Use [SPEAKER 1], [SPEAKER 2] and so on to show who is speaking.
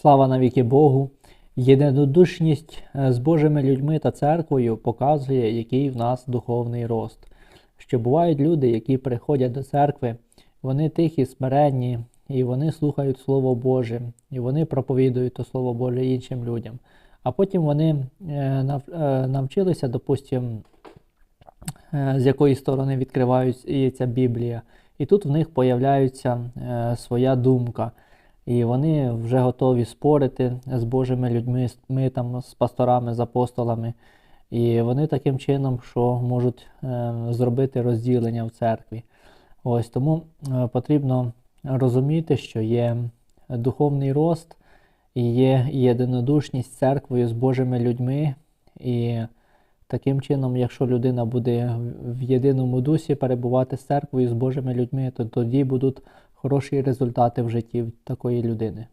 [SPEAKER 1] Слава навіки Богу! Єдинодушність е, з Божими людьми та церквою показує, який в нас духовний рост. Що бувають люди, які приходять до церкви, вони тихі, смиренні, і вони слухають Слово Боже, і вони проповідують то Слово Боже іншим людям. А потім вони е, е, навчилися, допустим, е, з якої сторони відкривається Біблія. І тут в них появляється своя думка. І вони вже готові спорити з Божими людьми, ми там з пасторами, з апостолами. І вони таким чином, що можуть е, зробити розділення в церкві. Ось тому е, потрібно розуміти, що є духовний рост і є єдинодушність церквою, з Божими людьми. І таким чином, якщо людина буде в єдиному дусі перебувати з церквою, з Божими людьми, то тоді будуть хороші результати в житті такої людини.